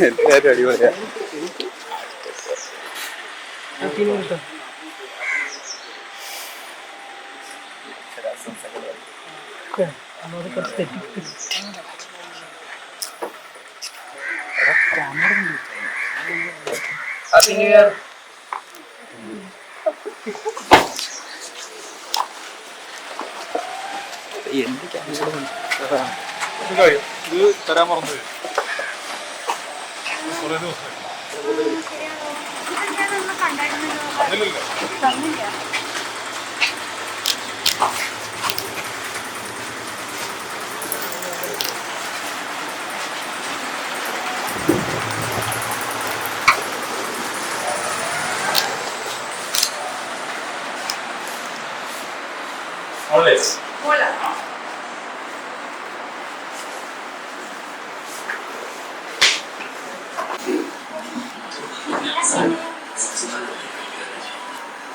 എല്ലാരും അടിപൊളിയാ happy new year എന്ത് ക്യാമറ ഇത് തരാൻ മറന്നു കുറേ ദിവസം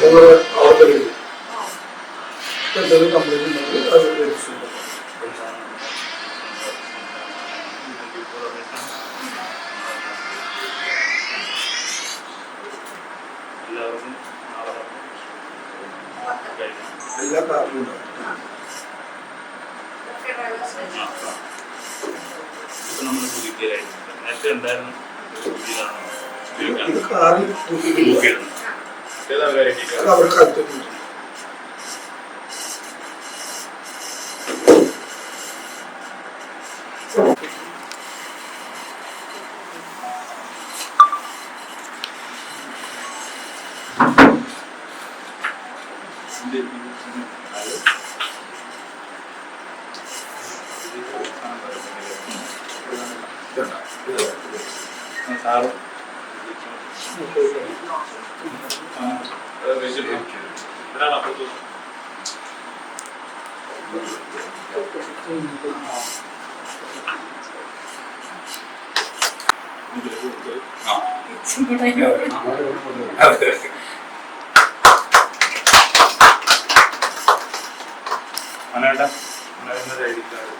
ഒന്ന് പുറത്തേക്ക് ഇട്ടേക്കണം. എല്ലാവർക്കും നേരത്തെ ഉണ്ടായിരുന്നു ഒരു പുതിയതാണ്. സാറ് മനേട്ടാ മനേട്ടന്റെ ഐ ഡി കാർഡ്.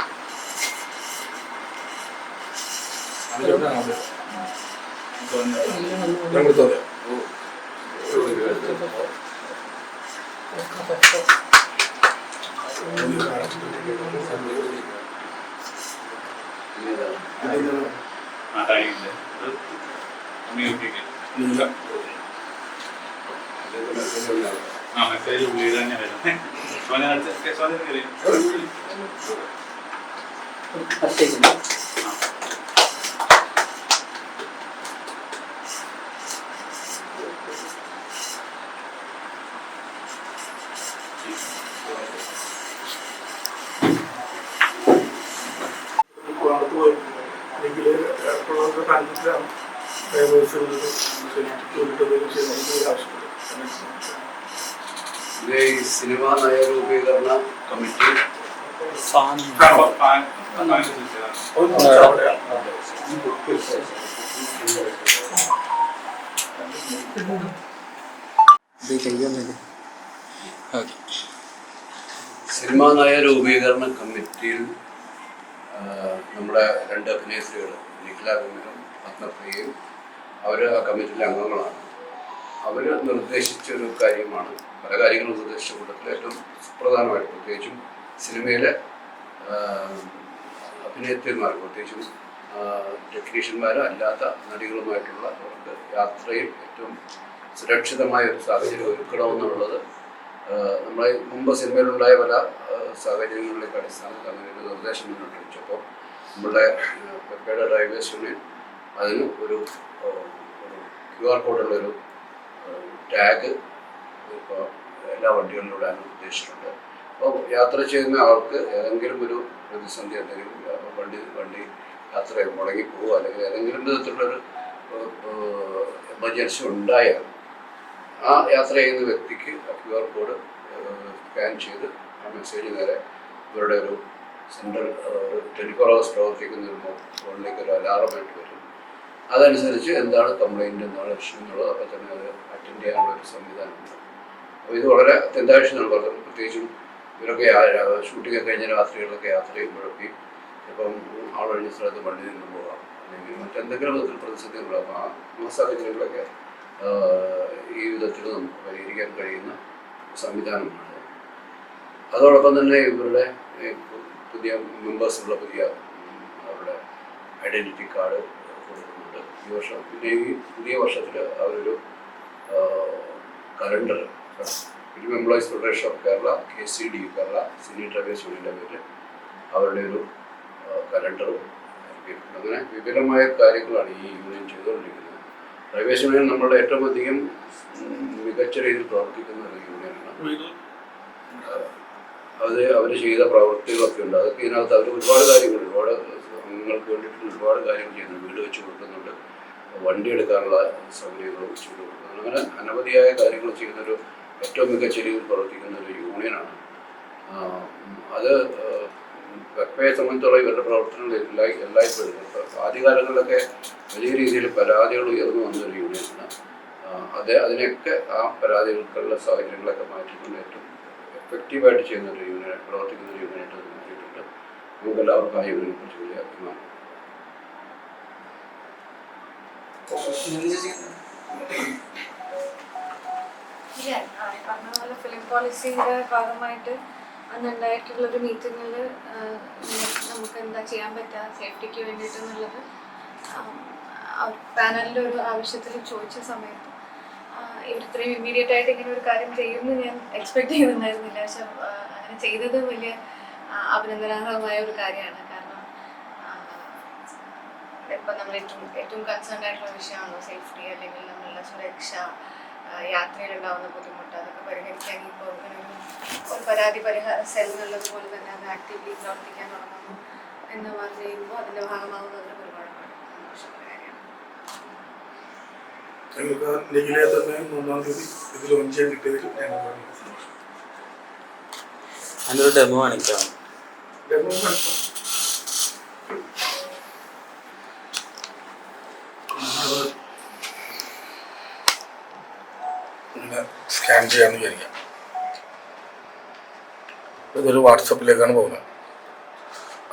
ഞങ്ങൾ ആ മെസ്സേജ് ഉള്ളിൽ തന്നെ വരും സോന സോന പോയി അല്ലെങ്കിൽ എപ്പോഴൊക്കെ കണ്ടിട്ടാണ് ഡ്രൈവേഴ്സ് ജോലിട്ടതെങ്കിലും ചെയ്യുന്നത് ആവശ്യമില്ല ഇത് ഈ സിനിമാ നയരൂപീകരണ കമ്മിറ്റി ഒന്ന് അവിടെയാണ് രൂപീകരണ കമ്മിറ്റിയിൽ നമ്മുടെ രണ്ട് അഭിനേത്രികൾ നിഖില കുമരും പത്മപ്രിയയും അവർ ആ കമ്മിറ്റിയിലെ അംഗങ്ങളാണ്. അവർ നിർദ്ദേശിച്ചൊരു കാര്യമാണ്. പല കാര്യങ്ങളും നിർദ്ദേശിച്ച കൂട്ടത്തിൽ ഏറ്റവും സുപ്രധാനമായിട്ട് പ്രത്യേകിച്ചും സിനിമയിലെ അഭിനേത്രിമാർ പ്രത്യേകിച്ചും ടെക്നീഷ്യന്മാരും അല്ലാത്ത നടികളുമായിട്ടുള്ള അവർക്ക് യാത്രയിൽ ഏറ്റവും സുരക്ഷിതമായ ഒരു സാഹചര്യം ഒരുക്കണമെന്നുള്ളത് നമ്മളെ മുമ്പ് സിനിമയിലുണ്ടായ പല സാഹചര്യങ്ങളിലേക്ക് അടിസ്ഥാനത്തിൽ അങ്ങനെ ഒരു നിർദ്ദേശം മുന്നോട്ട് വെച്ചപ്പോൾ നമ്മളുടെ പെപ്പയുടെ ഡ്രൈവേഴ്സ് യൂണിയൻ അതിന് ഒരു ക്യു ആർ കോഡുള്ള ഒരു ടാഗ് ഇപ്പോൾ എല്ലാ വണ്ടികളിലൂടെ ഉദ്ദേശിച്ചിട്ടുണ്ട്. അപ്പോൾ യാത്ര ചെയ്യുന്ന ആൾക്ക് ഏതെങ്കിലും ഒരു പ്രതിസന്ധി എന്തെങ്കിലും വണ്ടി വണ്ടി യാത്ര മുടങ്ങി പോവുക അല്ലെങ്കിൽ ഏതെങ്കിലും വിധത്തിലുള്ളൊരു എമർജൻസി ഉണ്ടായാൽ ആ യാത്ര ചെയ്യുന്ന വ്യക്തിക്ക് ക്യു ആർ കോഡ് സ്കാൻ ചെയ്ത് ആ മെസ്സേജ് നേരെ ഇവരുടെ ഒരു സെൻട്രൽ ട്വന്റി ഫോർ അവേഴ്സ് പ്രവർത്തിക്കുന്ന ഒരു ഫോണിലേക്ക് ഒരു അലാറമായിട്ട് വരും. അതനുസരിച്ച് എന്താണ് കംപ്ലൈന്റ് എന്താണ് വിഷയങ്ങളോ അപ്പോൾ തന്നെ അത് അറ്റൻഡ് ചെയ്യാനുള്ള ഒരു സംവിധാനമുണ്ട് അപ്പോൾ ഇത് വളരെ പറഞ്ഞത് പ്രത്യേകിച്ചും ഇവരൊക്കെ ഷൂട്ടിംഗ് ഒക്കെ കഴിഞ്ഞ രാത്രികളിലൊക്കെ യാത്ര ചെയ്യുമ്പോഴൊക്കെ ഇപ്പം ആളൊഴിഞ്ഞ സ്ഥലത്ത് വണ്ടി നിന്ന് പോകാം. അല്ലെങ്കിൽ മറ്റെന്തെങ്കിലും വിധത്തിൽ പ്രതിസന്ധി ഉണ്ടാകും ആ സാഹചര്യങ്ങളൊക്കെ ഈ വിധത്തിൽ നമുക്ക് പരിഹരിക്കാൻ കഴിയുന്ന സംവിധാനമാണ് അതോടൊപ്പം തന്നെ ഇവരുടെ പുതിയ മെമ്പേഴ്സുള്ള പുതിയ അവരുടെ ഐഡന്റിറ്റി കാർഡ് കൊടുക്കുന്നുണ്ട്. ഈ വർഷം പിന്നെ ഈ പുതിയ വർഷത്തിൽ അവരൊരു calendar employees federation of Kerala K C D Kerala senior drivers യൂണിയന്റെ പേര് അവരുടെ ഒരു കലണ്ടറും അങ്ങനെ വിപുലമായ കാര്യങ്ങളാണ് ഈ യൂണിയൻ ചെയ്തുകൊണ്ടിരിക്കുന്നത്. ഡ്രൈവേഴ്സ് യൂണിയൻ നമ്മളുടെ ഏറ്റവും അധികം മികച്ച രീതിയിൽ പ്രവർത്തിക്കുന്ന ഒരു യൂണിയനാണ്. അത് അവർ ചെയ്ത പ്രവർത്തികളൊക്കെ ഉണ്ട്. അതൊക്കെ ഇതിനകത്ത് അവർ ഒരുപാട് കാര്യങ്ങൾ ഒരുപാട് അംഗങ്ങൾക്ക് വേണ്ടിയിട്ട് ഒരുപാട് കാര്യങ്ങൾ ചെയ്യുന്നുണ്ട്. വീട് വെച്ച് കൊടുക്കുന്നുണ്ട്. വണ്ടി എടുക്കാനുള്ള സൗകര്യങ്ങൾ വെച്ച് കൊടുക്കുന്നുണ്ട്. അങ്ങനെ അനവധിയായ കാര്യങ്ങൾ ചെയ്യുന്നൊരു ഏറ്റവും മികച്ച രീതിയിൽ പ്രവർത്തിക്കുന്ന ഒരു യൂണിയനാണ്. അത് വെപ്പയെ സംബന്ധിച്ചുള്ള ഇവരുടെ പ്രവർത്തനങ്ങൾ എല്ലാ എല്ലായ്പ്പോഴും ആദ്യകാലങ്ങളിലൊക്കെ വലിയ രീതിയിൽ പരാതികൾ ഉയർന്നു വന്നൊരു യൂണിയനാണ്. അത് അതിനെയൊക്കെ ആ പരാതികൾക്കുള്ള സാഹചര്യങ്ങളൊക്കെ മാറ്റിക്കൊണ്ട് ഏറ്റവും എഫക്റ്റീവായിട്ട് ചെയ്യുന്ന ഒരു യൂണിയൻ പ്രവർത്തിക്കുന്ന ഒരു യൂണിയനായിട്ട് അത് മാറിയിട്ടുണ്ട് നമുക്ക് എല്ലാവർക്കും ആ യൂണിയനെ കുറിച്ച് വലിയ അഭിമാനം. പറഞ്ഞ പോലെ ഫിലിം പോളിസിയുടെ ഭാഗമായിട്ട് അന്നുണ്ടായിട്ടുള്ള ഒരു മീറ്റിങ്ങിൽ നമുക്ക് എന്താ ചെയ്യാൻ പറ്റുക സേഫ്റ്റിക്ക് വേണ്ടിയിട്ടെന്നുള്ളത് പാനലിന്റെ ഒരു ആവശ്യത്തിൽ ചോദിച്ച സമയത്ത് ഇവരിത്രയും ഇമ്മീഡിയറ്റ് ആയിട്ട് ഇങ്ങനെ ഒരു കാര്യം ചെയ്യുമെന്ന് ഞാൻ എക്സ്പെക്ട് ചെയ്തിട്ടുണ്ടായിരുന്നില്ല. പക്ഷെ അങ്ങനെ ചെയ്തത് വലിയ അഭിനന്ദനാർഹമായ ഒരു കാര്യമാണ്. കാരണം ഇപ്പം നമ്മൾ ഏറ്റവും ഏറ്റവും കൺസേൺ ആയിട്ടുള്ള വിഷയമാണല്ലോ സേഫ്റ്റി അല്ലെങ്കിൽ നമ്മളുടെ സുരക്ഷ യാത്രയിലുണ്ടാവുന്ന ബുദ്ധിമുട്ട് അതൊക്കെ പരിഹരിക്കാൻ ഇപ്പോൾ പ്രവർത്തനങ്ങളും ഒരു പരാതി പരിഹാര സെൽ എന്നുള്ളത് പോലെ തന്നെ അത് ആക്റ്റീവ്ലി പ്രവർത്തിക്കാൻ തുടങ്ങുന്നു എന്ന് പറഞ്ഞു ചെയ്യുമ്പോൾ അതിന്റെ ഭാഗമാവുന്നതിന് ഒരുപാട് ഞങ്ങൾക്ക് നിഖിലെ തന്നെ മൂന്നാം തീയതി ഇത് ലോഞ്ച് ചെയ്യാൻ കിട്ടിയതിൽ ഡെമോ കാണിക്കാം ഡെമോ കാണിക്കാം. അത് ഇങ്ങനെ സ്കാൻ ചെയ്യാമെന്ന് വിചാരിക്കാം. ഇതൊരു വാട്സപ്പിലേക്കാണ് പോകുന്നത്.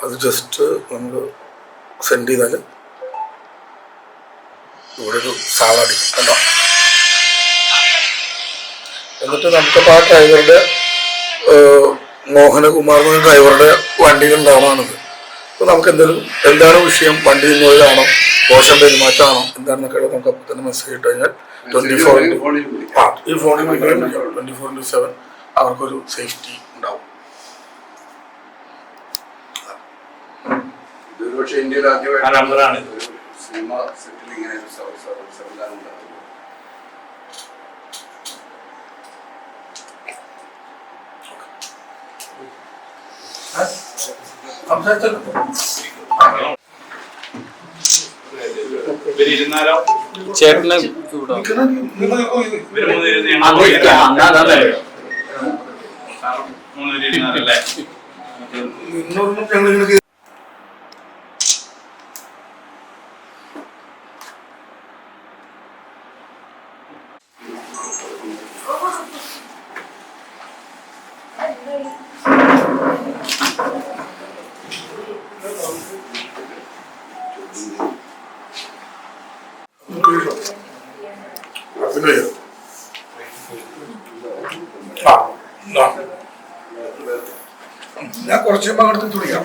അത് ജസ്റ്റ് നമ്മൾ സെൻഡ് ചെയ്താൽ ഇവിടെ ഒരു സാധനം കണ്ടോ? എന്നിട്ട് നമുക്കപ്പോൾ ആ ഡ്രൈവറുടെ മോഹനകുമാർ എന്ന ഡ്രൈവറുടെ വണ്ടികളുണ്ടാവണമെന്നത് അപ്പോൾ നമുക്ക് എന്തെങ്കിലും എന്താണ് വിഷയം? വണ്ടി നിന്നതാണോ മോശം പെരുമാറ്റമാണോ? എന്താണെന്നൊക്കെ നമുക്ക് അപ്പോൾ തന്നെ മെസ്സേജ് ഇട്ട് കഴിഞ്ഞാൽ ട്വന്റി ഫോർ. ആ ഈ ഫോണിൽ ട്വന്റി ഫോർ ഇന്റു സെവൻ അവർക്കൊരു സേഫ്റ്റി ഉണ്ടാവും. പക്ഷേ ഇന്ത്യയിൽ സിനിമ സെറ്റിൽ ഇങ്ങനെ ഒരു സംവിധാനം സംസാരിച്ചല്ലോ ഇരുന്നാലോ? ചേട്ടനെ ഇവിടെ പിന്നെ ആ. ഞാൻ കുറച്ച് അങ്ങോട്ട് തുണിയാം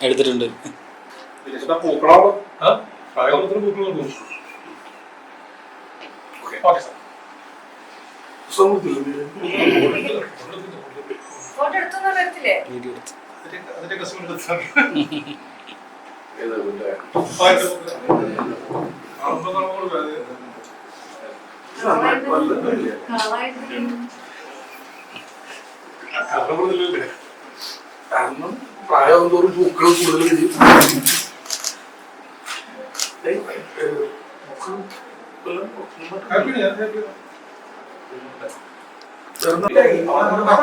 എടുത്തിട്ടുണ്ട്. പൂക്കളോ? ഫോട്ടോ എടുത്തൊന്നും വരത്തില്ലേ വീഡിയോ എടുത്ത് മറ്റേ കാരണം പ്രായം തോറും പൂക്കൾ കൂടുതൽ പൂക്കൾ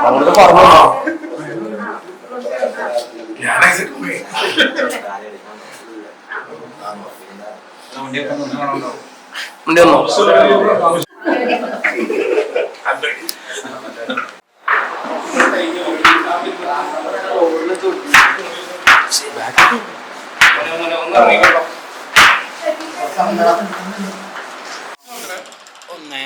അവിടുത്തെ പറഞ്ഞു. ഞാൻ accept ചെയ്യും. ഉണ്ട് എന്നോ? അതെ. ഒന്നേ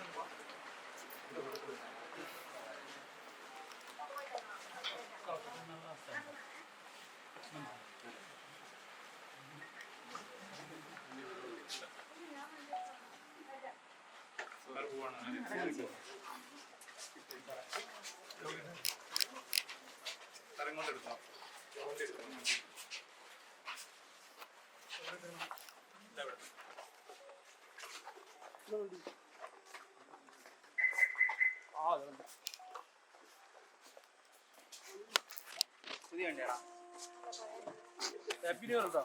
പുതിയ വണ്ടിയാടാ. ഹാപ്പി ന്യൂ ഇയർ കേട്ടോ.